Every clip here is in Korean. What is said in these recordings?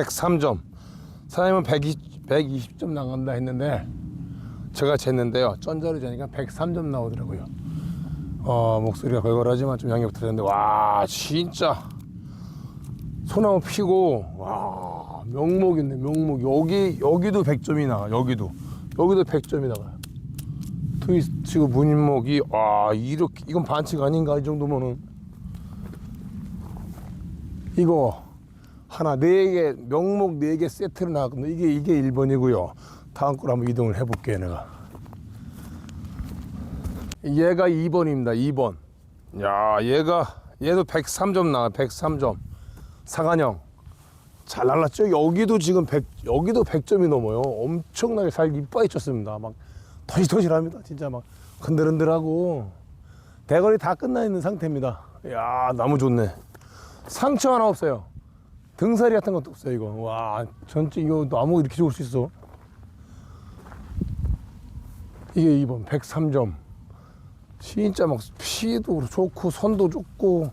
와 103점. 사장님은 120, 120점 나간다 했는데 제가 쟀는데요. 쩐자리 재니까 103점 나오더라고요. 어 목소리가 걸걸하지만 좀 양이 붙어졌는데 와 진짜. 소나무 피고 와 명목이네 명목. 여기 여기도 100점이 나가 여기도. 여기도 100점이 나가요 트위스트고 문인목이 와 이렇게 이건 반칙 아닌가 이 정도면은. 이거 하나 네 개 명목 네 개 세트로 나왔거든요. 이게 이게 1번이고요. 다음 걸 한번 이동을 해볼게요 내가. 얘가 2번입니다 2번. 야 얘가 얘도 103점 나와 103점. 사관형. 잘 날랐죠? 여기도 지금 100 여기도 100점이 넘어요. 엄청나게 살 이빠이 쳤습니다. 막 터실터실합니다 진짜 막. 흔들흔들하고. 대거리 다 끝나 있는 상태입니다. 야 나무 좋네. 상처 하나 없어요 등살이 같은 것도 없어요 이거. 와 전체 이거 나무 이렇게 좋을 수 있어. 이게 2번 103점. 진짜 막 피도 좋고 선도 좋고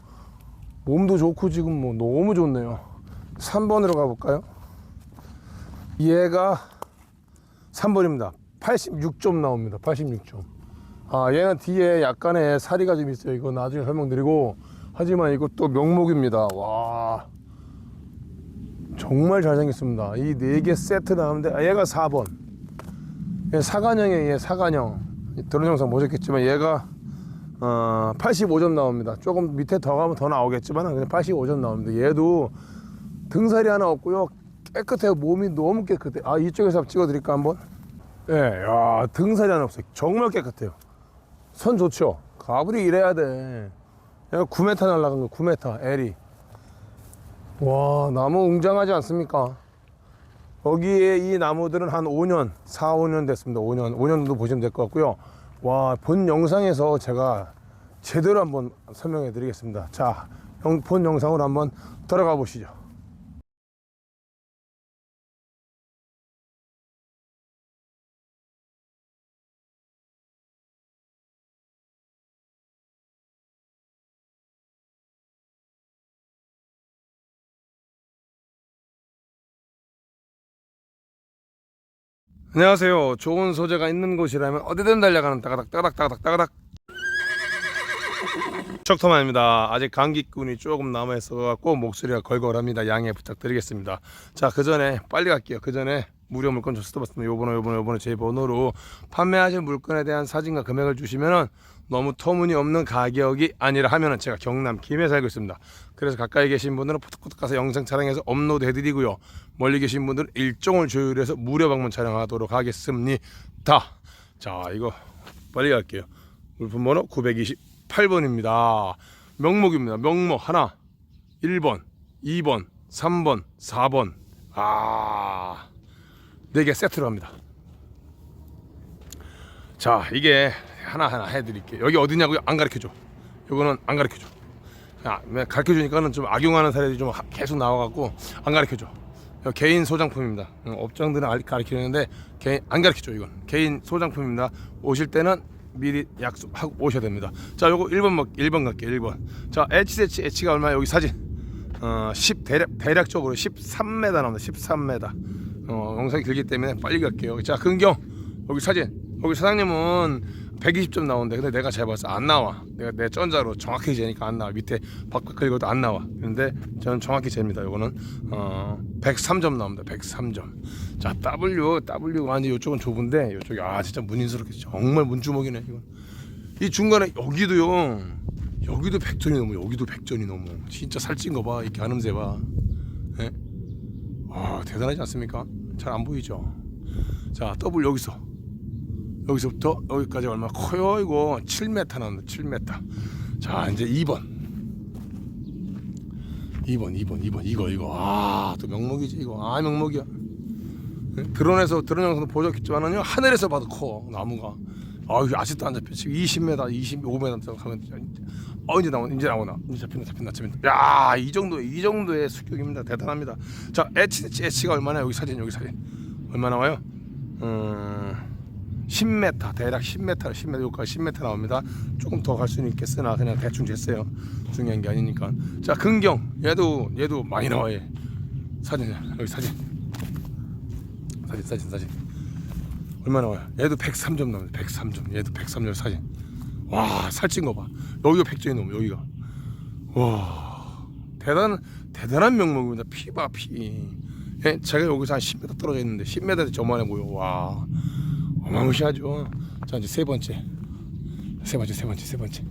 몸도 좋고 지금 뭐 너무 좋네요. 3번으로 가볼까요? 얘가 3번입니다. 86점 나옵니다. 86점. 아 얘는 뒤에 약간의 사리가 좀 있어요. 이거 나중에 설명드리고. 하지만 이것도 명목입니다. 와 정말 잘생겼습니다. 이 네 개 세트 나오는데 아, 얘가 4번. 얘 사관형이에요 얘 사관형. 드론 영상 보셨겠지만 얘가 어, 85점 나옵니다. 조금 밑에 더 가면 더 나오겠지만 그냥 85점 나옵니다. 얘도 등살이 하나 없고요. 깨끗해요. 몸이 너무 깨끗해. 아 이쪽에서 찍어드릴까 한번? 예, 야 등살이 하나 없어요. 정말 깨끗해요. 선 좋죠? 가불이 이래야 돼. 얘가 9m 날라간 거 9m L이 와 나무 웅장하지 않습니까? 여기에 이 나무들은 한 5년 4, 5년 됐습니다. 5년 5년 정도 보시면 될 것 같고요. 와 본 영상에서 제가 제대로 한번 설명해 드리겠습니다. 자본 영상으로 한번 들어가 보시죠 안녕하세요. 좋은 소재가 있는 곳이라면 어디든 달려가는 따가닥 따가닥 따가닥 따가닥 척터만입니다. 아직 감기꾼이 조금 남아 있어 갖고 목소리가 걸걸합니다. 양해 부탁드리겠습니다. 자, 그 전에 빨리 갈게요. 그 전에 무료 물건 조스터 봤습니다. 요 번호 요 번호 요 번호 제 번호로 판매하신 물건에 대한 사진과 금액을 주시면은 너무 터무니없는 가격이 아니라 하면은 제가 경남 김해 살고 있습니다. 그래서 가까이 계신 분들은 포토코트 가서 영상 촬영해서 업로드 해드리고요. 멀리 계신 분들은 일정을 조율해서 무료 방문 촬영하도록 하겠습니다. 자, 이거 빨리 갈게요. 물품 번호 928번입니다. 명목입니다. 명목 하나 1번, 2번, 3번, 4번. 아, 네개 세트로 합니다. 자, 이게 하나하나 해드릴게요. 여기 어디냐고요? 안 가르쳐줘. 요거는 안 가르쳐줘. 야, 가르쳐 주니까는 좀 악용하는 사례들이 좀 하- 계속 나와갖고 안 가르쳐 줘. 개인 소장품입니다. 어, 업장들은 가르쳐 주는데 개인 안 가르쳐 줘 이건 개인 소장품입니다. 오실 때는 미리 약속하고 오셔야 됩니다. 자, 요거 1번 먹 1번 갈게요. 1번. 자, HDH H가 얼마? 여기 사진. 어, 10 대략 대략적으로 13m 나옵니다. 13m. 어, 영상이 길기 때문에 빨리 갈게요. 자, 근경. 여기 사진. 여기 사장님은 120점 나오는데 근데 내가 재봤어. 안 나와. 내가 내 쩐자로 정확히 재니까 안 나와. 밑에 박박 긁어도 안 나와. 근데 저는 정확히 잽니다. 요거는. 어 103점 나옵니다. 103점. 자 W W가 완전 이쪽은 좁은데 이쪽이 아 진짜 문인스럽게 정말 문주먹이네 이건. 이 중간에 여기도요 여기도 100점이 넘어. 여기도 100점이 넘어. 진짜 살찐 거봐. 이 가늠새 봐. 예? 와 대단하지 않습니까 잘 안 보이죠? 자 W 여기서. 여기서부터 여기까지 얼마 커요? 이거 7m 나온다 7m 자 이제 2번. 2번 2번 2번. 이거 이거. 아 또 명목이지 이거. 아 명목이야. 예? 드론에서 드론 영상도 보셨겠지만은요 하늘에서 봐도 커 나무가 아 이거 아직도 안 잡혀. 지금 20m 25m 하면 어 이제 나오나 이제 나오나. 이제 잡힌다 잡힌다 잡힌다. 야이 정도 이 정도의 수격입니다. 대단합니다. 자 H H가 얼마나 여기 사진 여기 사진. 얼마 나와요? 음 10m 대략 10m 10m 여기까지 10m 나옵니다. 조금 더 갈 수는 있겠으나 그냥 대충 쟀어요. 중요한 게 아니니까. 자 근경. 얘도 얘도 많이 나와요. 사진 여기 사진. 사진 사진 사진 얼마 나 와요? 얘도 103점 나옵니다 103점. 얘도 103점 사진. 와 살찐 거 봐. 여기가 100점이 넘어 여기가. 와 대단 대단한 명목입니다. 피 봐 피. 예, 제가 여기서 한 10m 떨어져 있는데 10m에 저만해 보여. 와 어마무시하죠. 자 이제 세 번째. 세 번째 세 번째 세 번째.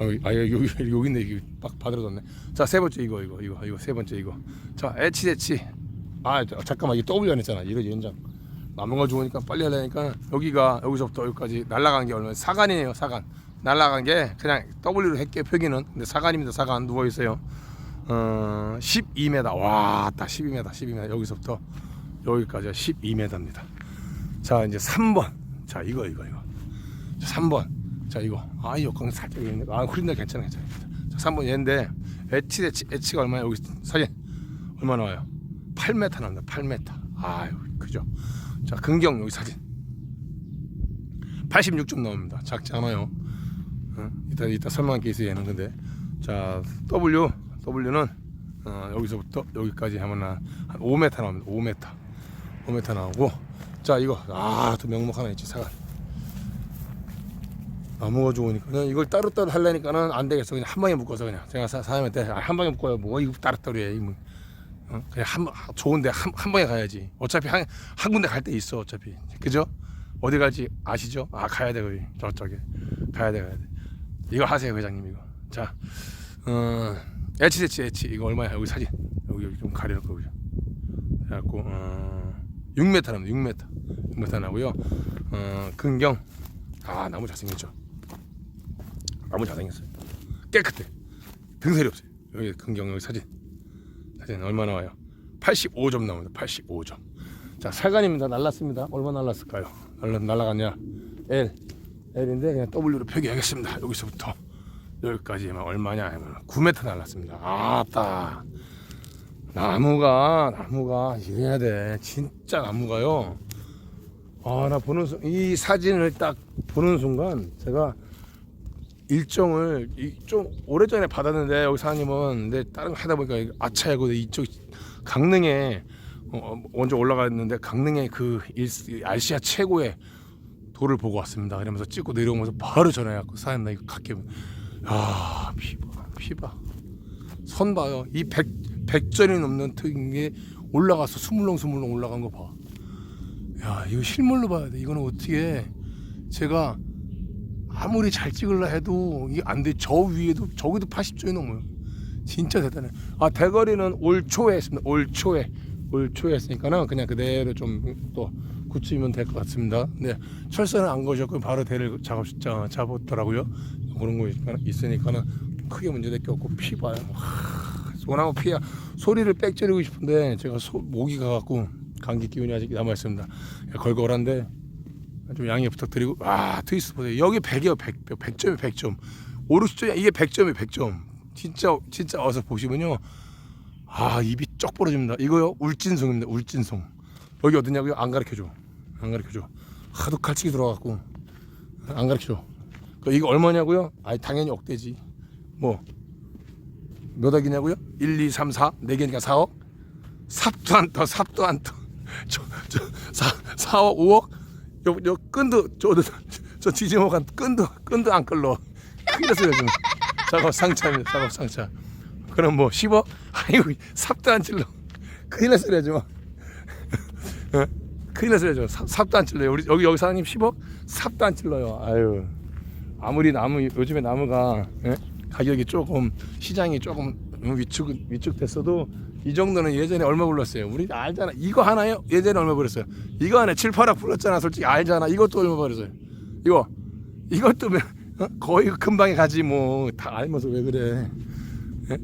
아 여기 아 여기 여기, 여기 있네. 여기 빡 바들어졌네. 자 세 번째 이거 이거 이거 이거 세 번째 이거. 자 에치 에치 아 저, 잠깐만. 이게 W 안 했잖아. 이거 연장 남은 거 좋으니까 빨리 하려니까 여기가 여기서부터 여기까지 날라간 게 얼마 사간이에요 사간 날라간 게 그냥 W로 했게 표기는. 근데 사간입니다 사간 누워 있어요. 어 12m 와딱 12m 12m 여기서부터 여기까지가 12m입니다. 자 이제 3번. 자 이거 이거 이거. 자, 3번. 자 이거. 아 역광 살짝 있네 아 흐린다. 괜찮아 괜찮아 자 3번 얘인데 엣치 엣치 엣치가 얼마야? 여기 사진 얼마 나와요? 8m 나옵니다. 8m 아유 그죠 자 근경 여기 사진. 86점 나옵니다. 작지 않아요. 어? 이따 이따 설명할 게 있어요 얘는 근데. 자 W. W는 어, 여기서부터 여기까지 하면 한, 한 5m 나옵니다. 5m 5m 나오고. 자 이거. 아 또 명목 하나 있지 사과. 나무가 좋으니까. 이걸 따로따로 하려니까는 안 되겠어. 그냥 한 방에 묶어서 그냥. 제가 사, 사장님한테 아, 한 방에 묶어요. 뭐 이거 따로따로 해. 뭐. 어? 그냥 한 번- 좋은데 한, 한 방에 가야지. 어차피 한, 한 군데 갈때 있어 어차피. 그죠? 어디 갈지 아시죠? 아 가야 돼 거기. 저쪽에. 가야 돼 가야 돼. 이거 하세요 회장님 이거. 자 어, 에치 에치 에치. 이거 얼마야? 여기 사진. 여기 여기 좀 가려놓고 보죠 그래갖고 어, 6m 나옵니다. 6m 6m 나고요. 어, 근경. 아 나무 잘생겼죠? 나무 잘생겼어요. 깨끗해. 등살이 없어요. 여기 근경 여기 사진 사진 얼마 나와요? 85점 나옵니다. 85점. 자 살간입니다. 날랐습니다. 얼마 날랐을까요? 날라, 날라갔냐? L. L인데 그냥 W로 표기하겠습니다. 여기서부터. 여기까지만 얼마냐? 하면 9m 날랐습니다. 아따. 나무가 나무가 이래야 돼. 진짜 나무가요. 아 나 보는 순, 이 사진을 딱 보는 순간 제가 일정을 이- 좀 오래전에 받았는데 여기 사장님은 근데 다른 거 하다 보니까 이거 아차하고 이쪽 강릉에 어, 어, 먼저 올라갔는데 강릉에 그 일, 아시아 최고의 돌을 보고 왔습니다. 그러면서 찍고 내려오면서 바로 전화해갖고 사장님 나 이거 갈게. 야 피봐 피봐 선 봐요. 이 백, 백전이 넘는 특게 올라가서 스물렁스물렁 올라간 거 봐. 야 이거 실물로 봐야 돼. 이거는 어떻게 제가 아무리 잘 찍으려 해도 이게 안 돼. 저 위에도 저기도 80점이 넘어요. 진짜 대단해. 아 대거리는 올 초에 했습니다. 올 초에 올 초에 했으니까는 그냥 그대로 좀 또 굳히면 될 것 같습니다. 근데 철선은 안 거셨고 바로 대를 작업 자, 잡았더라고요. 그런 거 있으니까- 있으니까는 크게 문제될 게 없고 피 봐요. 하, 소나무 피야 소리를 빽 지르고 싶은데 제가 소, 모기 가 갖고 감기 기운이 아직 남아 있습니다. 걸걸한데 좀 양해 부탁드리고 아 트위스트 보세요. 여기 100이요 100, 100점이 100점. 오르시죠 이게 100점이 100점. 진짜 진짜 와서 보시면요. 아 입이 쩍 벌어집니다. 이거요 울진송입니다 울진송. 여기 어디냐고요? 안 가르쳐줘. 안 가르쳐줘. 하도 칼치기 들어갖고. 안 가르쳐줘. 그 이거 얼마냐고요? 아 당연히 억대지. 뭐 몇 억이냐고요? 1, 2, 3, 4 4개니까 4억? 삽도 안떠 삽도 안떠. 저 저 4억 5억 요, 요 끈도 저, 저, 저 뒤집어간 끈도 끈도 안 끌러. 났어요 지금. 작업 상차입니다 작업 상차. 그럼 뭐 10억? 아이고 삽도 안 찔러. 큰일 났어요 지금 어? 큰일 났어요 지금 삽- 삽도 안 찔러요. 우리 여기 여기 사장님 10억? 삽도 안 찔러요. 아유. 아무리 나무 요즘에 나무가 예? 가격이 조금 시장이 조금 위축 위축됐어도 이 정도는 예전에 얼마 불렀어요. 우리 알잖아. 이거 하나요? 예전에 얼마 불렀어요. 이거 하나 7, 8억 불렀잖아. 솔직히 알잖아. 이것도 얼마 불렀어요. 이거 이것도 몇- 어? 거의 금방에 가지 뭐 다 알면서 왜 그래? 예?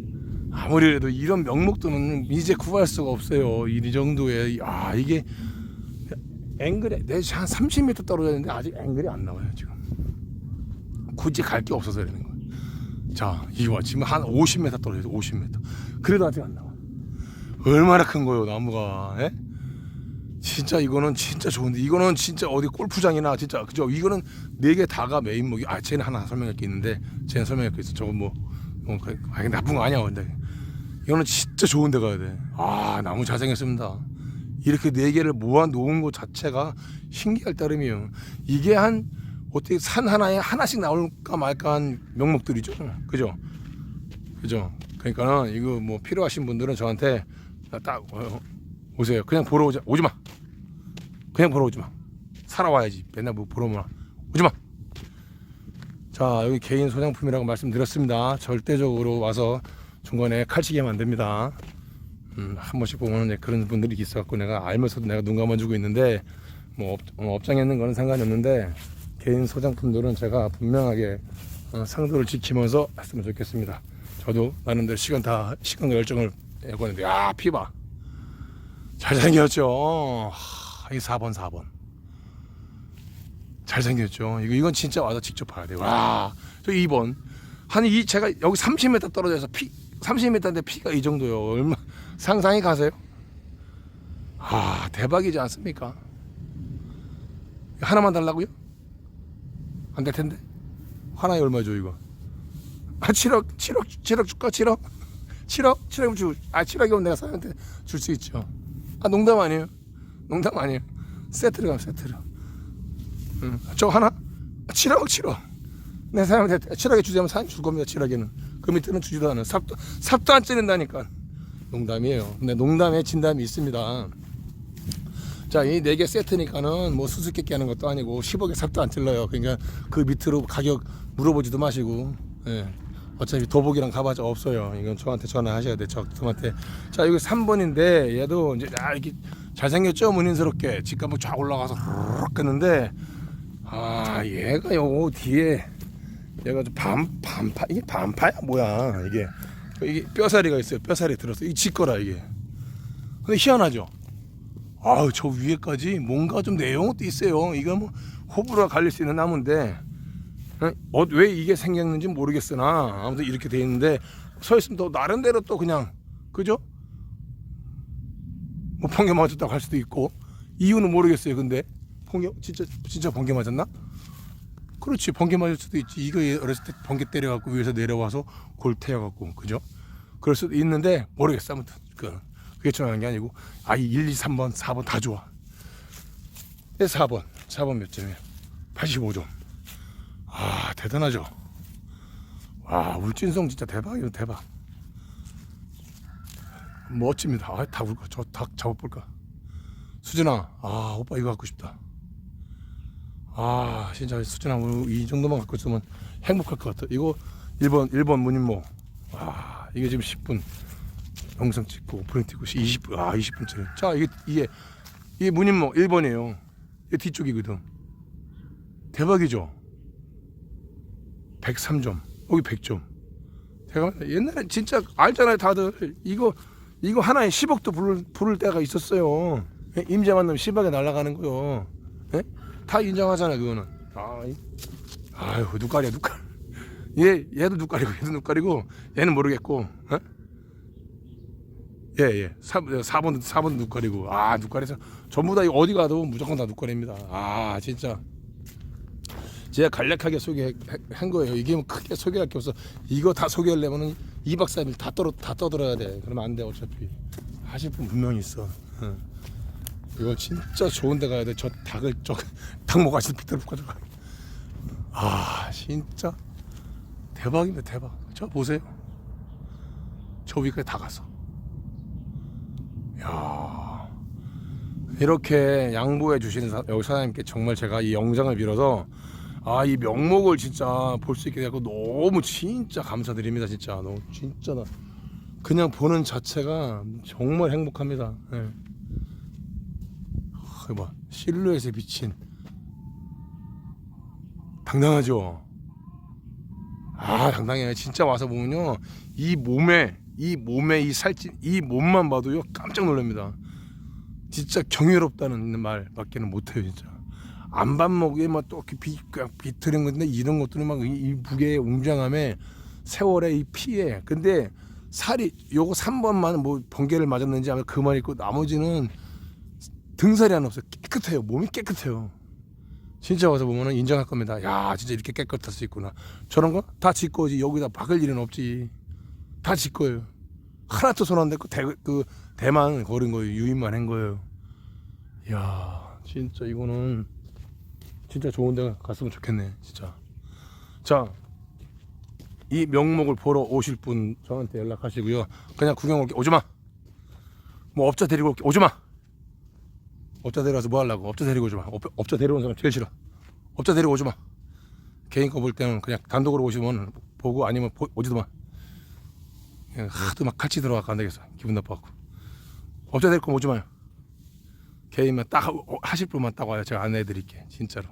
아무리 그래도 이런 명목도는 이제 구할 수가 없어요. 이 정도의 아 이게 앵글에 내한 30m 떨어졌는데 아직 앵글이 안 나와요 지금. 굳이 갈 게 없어서 그러는 거야. 자, 이거 봐. 지금 한 50m 떨어져 50m. 그래도 아직 안 나와. 얼마나 큰 거예요, 나무가. 예? 진짜 이거는 진짜 좋은데 이거는 진짜 어디 골프장이나 진짜 그죠? 이거는 네 개 다가 메인 목이 아 쟤는 하나 설명할 게 있는데 쟤는 설명할 게 있어. 저건 뭐, 뭐 그래. 아 나쁜 거 아니야 근데 이거는 진짜 좋은 데 가야 돼. 아 너무 잘생겼습니다. 이렇게 네 개를 모아 놓은 것 자체가 신기할 따름이에요. 이게 한 어떻게 산 하나에 하나씩 나올까 말까 한 명목들이죠. 그죠? 그죠? 그러니까는 이거 뭐 필요하신 분들은 저한테 딱 어, 오세요. 그냥 보러 오자. 오지 마. 그냥 보러 오지 마. 살아와야지. 맨날 뭐 보러 오나. 오지 마. 자, 여기 개인 소장품이라고 말씀드렸습니다. 절대적으로 와서 중간에 안 됩니다. 음, 한 번씩 보면 그런 분들이 있어갖고 내가 알면서도 내가 눈 감아주고 있는데 뭐 업, 어, 업장에 있는 거는 상관이 없는데 개인 소장품들은 제가 분명하게 어, 상도를 지키면서 했으면 좋겠습니다. 저도 나름대로 시간 다 시간과 열정을 내고는데 야 피 봐 잘생겼죠. 하, 이 4번 4번 잘생겼죠. 이거 이건 진짜 와서 직접 봐야 돼. 와, 저 2번 한 이 제가 여기 30m 떨어져서 피 30m인데 피가 이 정도요. 얼마 상상이 가세요? 아 대박이지 않습니까? 하나만 달라고요? 안 될 텐데 하나에 얼마죠 이거? 아 7억 7억 7억 줄까 7억 7억? 7억 줄아 7억이면 내가 사장한테 줄 수 있죠. 아 농담 아니에요? 농담 아니에요? 세트로 가면 세트로. 음, 저 하나? 7억 7억. 내 사람한테 7억에 주자면 사람 줄 겁니다 7억에는. 그 밑에는 주지도 않아요. 삽도 삽도 안 찌른다니까. 농담이에요. 근데 농담에 진담이 있습니다. 자 이 네 개 세트니까는 뭐 수수께끼 하는 것도 아니고 10억에 삽도 안 찔러요. 그러니까 그 밑으로 가격 물어보지도 마시고. 예. 어차피 도복이랑 가봐자. 없어요. 이건 저한테 전화하셔야 돼. 저한테. 자 여기 3번인데 얘도 이제 아 이렇게 잘생겼죠? 문인스럽게. 집값 쫙 올라가서 르륵 했는데 아 얘가 요 뒤에 얘가 좀 반, 반파 이게 반파야? 뭐야 이게. 이게 뼈다리가 있어요. 뼈다리 들어서 이 지 거라 이게. 근데 희한하죠? 아우 저 위에까지 뭔가 좀 내용도 있어요. 이거 뭐 호불호가 갈릴 수 있는 나무인데 어, 왜 이게 생겼는지 모르겠으나. 아무튼 이렇게 돼 있는데 서 있으면 또 나름대로 또 그냥 그죠? 뭐 번개 맞았다고 할 수도 있고. 이유는 모르겠어요 근데. 번개 진짜 진짜 번개 맞았나? 그렇지 번개 맞을 수도 있지. 이거 어렸을 때 번개 때려갖고 위에서 내려와서 골 태워갖고 그죠? 그럴 수도 있는데 모르겠어 아무튼. 그 그게 중요한 게 아니고. 아이 1, 2, 3번 4번 다 좋아. 네, 4번. 4번 몇 점이에요? 85점 아 대단하죠. 와 울진성 진짜 대박이에요 대박. 멋집니다. 아, 다 울까? 저닭 잡아볼까? 수진아 아 오빠 이거 갖고 싶다. 아 진짜 수진아 이 정도만 갖고 있으면 행복할 것 같아. 이거 1번 1번 문인모. 와 이게 지금 10분. 영상 찍고 프린트 찍고 20분 아 20분짜리 자 이게 이게 이게 문인모 1번이에요. 이게 뒤쪽이거든. 대박이죠 103점. 여기 100점. 제가 옛날에 진짜 알잖아요 다들. 이거 이거 하나에 10억도 부를, 부를 때가 있었어요. 예? 임자 만 나면 10억에 날아가는 거요. 예? 다 인정하잖아요 그거는. 아, 이- 아유 누깔이야 누깔 얘 얘도 누깔이고 얘도 누깔이고 얘는 모르겠고 어? 예예. 4번 4번 누깔이고. 아 누깔에서 전부 다 어디 가도 무조건 다 누깔입니다. 아 진짜 제가 간략하게 소개한 거예요 이게 뭐 크게 소개할 게 없어 이거 다 소개하려면은 2박 3일 다 떨어 다 떠들어야 돼 그러면 안 돼 어차피 하실 분 분명히 있어 응. 이거 진짜 좋은 데 가야 돼. 저 닭을 저 닭목 아실 피터를 가져가. 아 진짜 대박입니다 대박. 저 보세요. 저 위까지 다 갔어. 야 이렇게 양보해 주시는 사, 여기 사장님께 정말 제가 이 영상을 빌어서 아 이 명목을 진짜 볼 수 있게 되고 너무 진짜 감사드립니다 진짜 너무 진짜 나 그냥 보는 자체가 정말 행복합니다. 예. 그봐 실루엣에 비친 당당하죠. 아 당당해. 진짜 와서 보면요 이 몸에 이 몸에 이 살찐 이 몸만 봐도요 깜짝 놀랍니다. 진짜 경이롭다는 말밖에는 못해요 진짜. 안반목에 막또 비, 그냥 비틀은 건데 이런 것들은 막 이 무게의 웅장함에 세월의 이 피해. 근데 살이 요거 3번만 뭐 번개를 맞았는지 아마 그만 있고 나머지는 등살이 하나 없어요. 깨끗해요. 몸이 깨끗해요. 진짜 와서 보면은 인정할 겁니다. 야, 진짜 이렇게 깨끗할 수 있구나. 저런 거다지 거지. 여기다 박을 일은 없지. 다지 거예요. 하나도 손안 대고 대, 그 대만 걸은 거예요. 유인만 한 거예요. 야, 진짜 이거는 진짜 좋은 데 갔으면 좋겠네. 진짜. 자, 이 명목을 보러 오실 분 저한테 연락하시고요. 그냥 구경 올게 오지 마. 뭐 업자 데리고 올게 오지 마. 업자 데려와서 뭐 하려고? 업자 데리고 오지 마. 업, 업자 데려온 사람 제일 싫어. 업자 데리고 오지 마. 개인 거 볼 때는 그냥 단독으로 오시면 보고 아니면 보, 오지도 마. 그냥 하도 막 같이 들어가고 안 되겠어. 기분 나빠갖고. 업자 데리고 오지 마요. 개인만 딱 하- 어, 하실 분만 딱 와요. 제가 안내해 드릴게. 진짜로.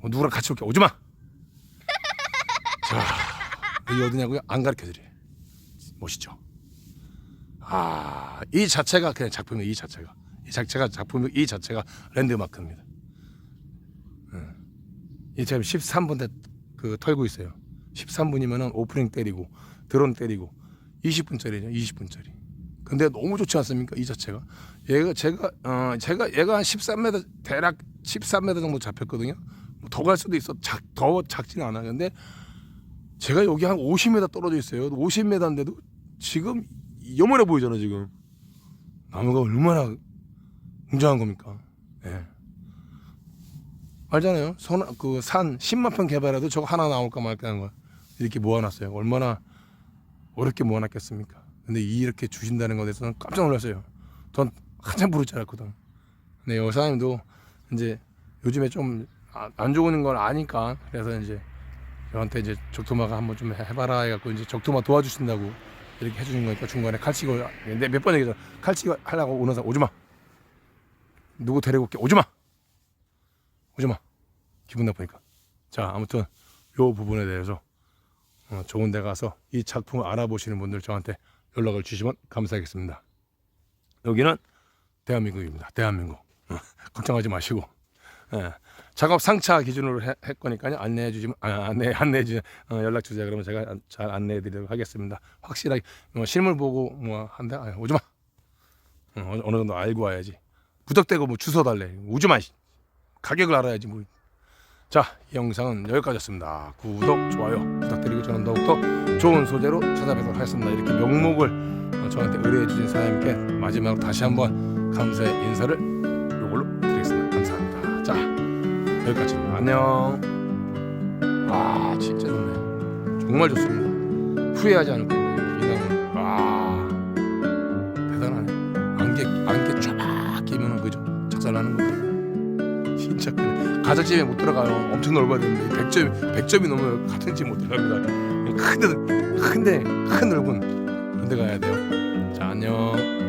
뭐 누구랑 같이 올게 오지 마. 자, 여기 어디냐고요? 안 가르쳐 드려요. 멋있죠? 아, 이 자체가 그냥 작품이에요. 이 자체가. 이 자체가 작품이 이 자체가 랜드마크입니다. 응. 이 지금 13분대 그 털고 있어요. 13분이면은 오프닝 때리고 드론 때리고 20분짜리죠. 20분짜리. 근데 너무 좋지 않습니까? 이 자체가. 얘가 제가 어 제가 얘가 한 13m 대략 13m 정도 잡혔거든요. 뭐더갈 수도 있어. 작, 더 작지는 않아. 근데 제가 여기 한 50m 떨어져 있어요. 50m인데도 지금 여물해 보이잖아 지금. 나무가 얼마나 웅장한 겁니까? 예. 알잖아요. 그산 10만 평 개발해도 저거 하나 나올까 말까 하는 거 이렇게 모아놨어요. 얼마나 어렵게 모아놨겠습니까? 근데 이렇게 주신다는 것에 대해서는 깜짝 놀랐어요. 전 한참 부를 줄 알았거든. 근데 여사님도 이제 요즘에 좀 안 좋은 걸 아니까. 그래서 이제 저한테 이제 적토마가 한번 좀 해봐라 해갖고 이제 적토마 도와주신다고 이렇게 해주는 거니까 중간에 칼치고 근데 몇 번 얘기했어 칼치고 하려고 오는 사람 오지 마. 누구 데리고 올게. 오지 마. 오지 마. 기분 나쁘니까. 자 아무튼 요 부분에 대해서 어, 좋은 데 가서 이 작품을 알아보시는 분들 저한테 연락을 주시면 감사하겠습니다. 여기는 대한민국입니다. 대한민국. 어, 걱정하지 마시고. 예. 작업 상차 기준으로 해- 할 거니까요 안내해 주시면 아, 안내 안내해 주 어, 연락 주세요 그러면 제가 안- 잘 안내해 드리도록 하겠습니다 확실하게 뭐 실물 보고 뭐 한다 아, 오지 마 어, 어느- 정도 알고 와야지 부탁되고 뭐 주소 달래 오지 마 씨. 가격을 알아야지 뭐. 자, 이 영상은 여기까지였습니다. 구독, 좋아요 부탁드리고 저는 더욱더 좋은 소재로 찾아뵙도록 하겠습니다. 이렇게 명목을 어, 저한테 의뢰해 주신 사장님께 마지막으로 다시 한번 감사의 인사를 여기까지입니다. 안녕. 와, 진짜 좋네. 정말 좋습니다. 후회하지 않을 겁니다. 이 나무. 와, 대단하네. 안개 안개 쫙 끼면은 그죠? 작살나는 거. 진짜 크네. 가정집에 못 들어가요. 엄청 넓어야 되는데 100점 100점이 넘어요. 같은 집 못 들어갑니다. 큰데 큰데 큰 넓은 그런 데 가야 돼요. 자 안녕.